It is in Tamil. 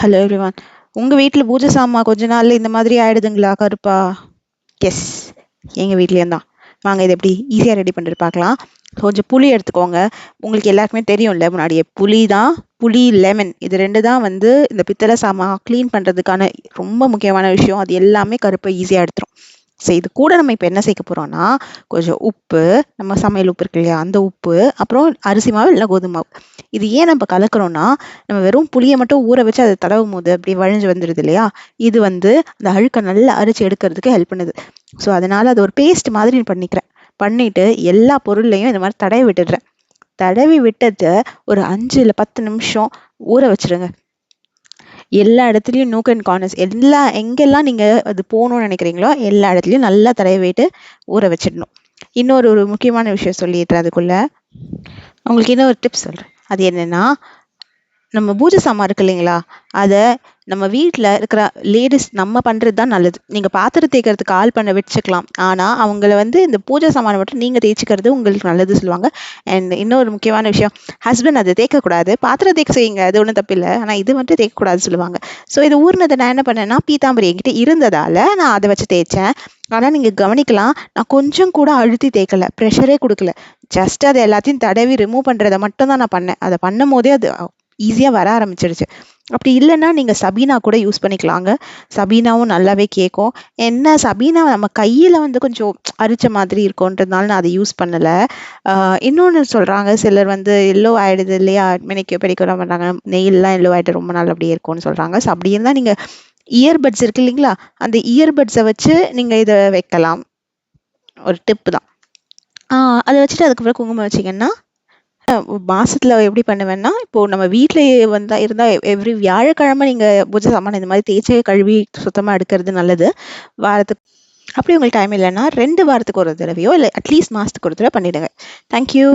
ஹலோ எவ்ரிவன் உங்கள் வீட்டில் பூஜை சாமான் கொஞ்ச நாள் இந்த மாதிரி ஆயிடுதுங்களா கருப்பா? எஸ் எங்கள் வீட்லேயும் தான் வாங்க இது எப்படி ஈஸியாக ரெடி பண்ணிட்டு பார்க்கலாம். கொஞ்சம் புளி எடுத்துக்கோங்க. உங்களுக்கு எல்லாருக்குமே தெரியும்ல முன்னாடியே புளி தான் புளி லெமன் இது ரெண்டு தான் வந்து இந்த பித்தளை சாமான் க்ளீன் பண்ணுறதுக்கான ரொம்ப முக்கியமான விஷயம். அது எல்லாமே கருப்பை ஈஸியாக எடுத்துரும். ஸோ இது கூட நம்ம இப்போ என்ன சேர்க்க போகிறோம்னா கொஞ்சம் உப்பு நம்ம சமையல் உப்பு இருக்கு இல்லையா அந்த உப்பு அப்புறம் அரிசி மாவு இல்லை கோதுமை மாவு. இது ஏன் நம்ம கலக்கிறோம்னா நம்ம வெறும் புளியை மட்டும் ஊற வச்சு அதை தடவும் போது அப்படி வழிஞ்சு வந்துடுது இல்லையா இது வந்து அந்த அழுக்கை நல்லா அரிச்சு எடுக்கிறதுக்கு ஹெல்ப் பண்ணுது. ஸோ அதனால் அது ஒரு பேஸ்ட் மாதிரி பண்ணிக்கிறேன். பண்ணிவிட்டு எல்லா பொருள்லையும் இந்த மாதிரி தடவி விட்டுடுறேன். தடவி விட்டதை ஒரு அஞ்சு இல்லை பத்து நிமிஷம் ஊற வச்சிருங்க. எல்லா இடத்துலையும் நூக் அண்ட் கார்னர்ஸ். எல்லா எங்கெல்லாம் நீங்கள் அது போகணும்னு நினைக்கிறீங்களோ எல்லா இடத்துலையும் நல்லா தடவிட்டு ஊற வச்சிடணும். இன்னொரு ஒரு முக்கியமான விஷயம் சொல்லிடுறேன் அதுக்குள்ளே. உங்களுக்கு இன்னொரு டிப்ஸ் சொல்கிறேன் அது என்னென்னா நம்ம பூஜை சாமான் இருக்கு இல்லைங்களா? அதை நம்ம வீட்டில் இருக்கிற லேடிஸ் நம்ம பண்ணுறது தான் நல்லது. நீங்கள் பாத்திரம் தேய்க்கிறதுக்கு ஆள் பண்ண வச்சுக்கலாம். ஆனால் அவங்கள வந்து இந்த பூஜை சாமானை மட்டும் நீங்கள் தேய்ச்சிக்கிறது உங்களுக்கு நல்லது சொல்லுவாங்க. அண்ட் இன்னொரு முக்கியமான விஷயம் ஹஸ்பண்ட் அதை தேய்க்கக்கூடாது. பாத்திரம் தேய்க்க செய்யுங்க அது ஒன்றும் தப்பில்லை ஆனால் இது மட்டும் தேய்க்கக்கூடாது சொல்லுவாங்க. ஸோ இது ஊர்னதை நான் என்ன பண்ணேன்னா பீத்தாம்பரி என்கிட்ட இருந்ததால் நான் அதை வச்சு தேய்ச்சேன். ஆனால் நீங்கள் கவனிக்கலாம் நான் கொஞ்சம் கூட அழுத்தி தேய்க்கல. ப்ரெஷரே கொடுக்கல. ஜஸ்ட் அதை எல்லாத்தையும் தடவி ரிமூவ் பண்ணுறதை மட்டும் தான் நான் பண்ணேன். அதை பண்ணும் போதே அது ஈஸியாக வர ஆரம்பிச்சிடுச்சு அப்படி இல்லைன்னா நீங்கள் சபீனா கூட யூஸ் பண்ணிக்கலாங்க. சபீனாவும் நல்லாவே கேட்கும் என்ன சபீனா நம்ம கையில் வந்து கொஞ்சம் அரிச்ச மாதிரி இருக்கும்ன்றதுனால நான் அதை யூஸ் பண்ணலை. இன்னொன்று சொல்கிறாங்க சிலர் வந்து எல்லோ ஆகிடுது இல்லையா? மெனிக்கோ பெடிக்கோ பண்ணுறாங்க நெயிலெலாம் எல்லோ ஆகிட்டு ரொம்ப நாள் அப்படியே இருக்கும்னு சொல்கிறாங்க ஸோ அப்படி இருந்தால் நீங்கள் இயர்பட்ஸ் இருக்கு இல்லைங்களா? அந்த இயர்பட்ஸை வச்சு நீங்கள் இதை வைக்கலாம். ஒரு டிப்பு தான். அதை வச்சுட்டு அதுக்கப்புறம் குங்குமம் வச்சிங்கன்னா மாசத்துல எப்படி பண்ணுவேன்னா, இப்போ நம்ம வீட்லயே வந்தா இருந்தா எவ்ரி வியாழக்கிழமை நீங்க பூஜை சாமான் இந்த மாதிரி தேய்ச்சு கழுவி சுத்தமா எடுக்கிறது நல்லது. வாரத்துக்கு அப்படி உங்களுக்கு டைம் இல்லைன்னா ரெண்டு வாரத்துக்கு ஒரு தடவையோ, இல்ல அட்லீஸ்ட் மாசத்துக்கு ஒரு தடவை பண்ணிடுங்க. Thank you.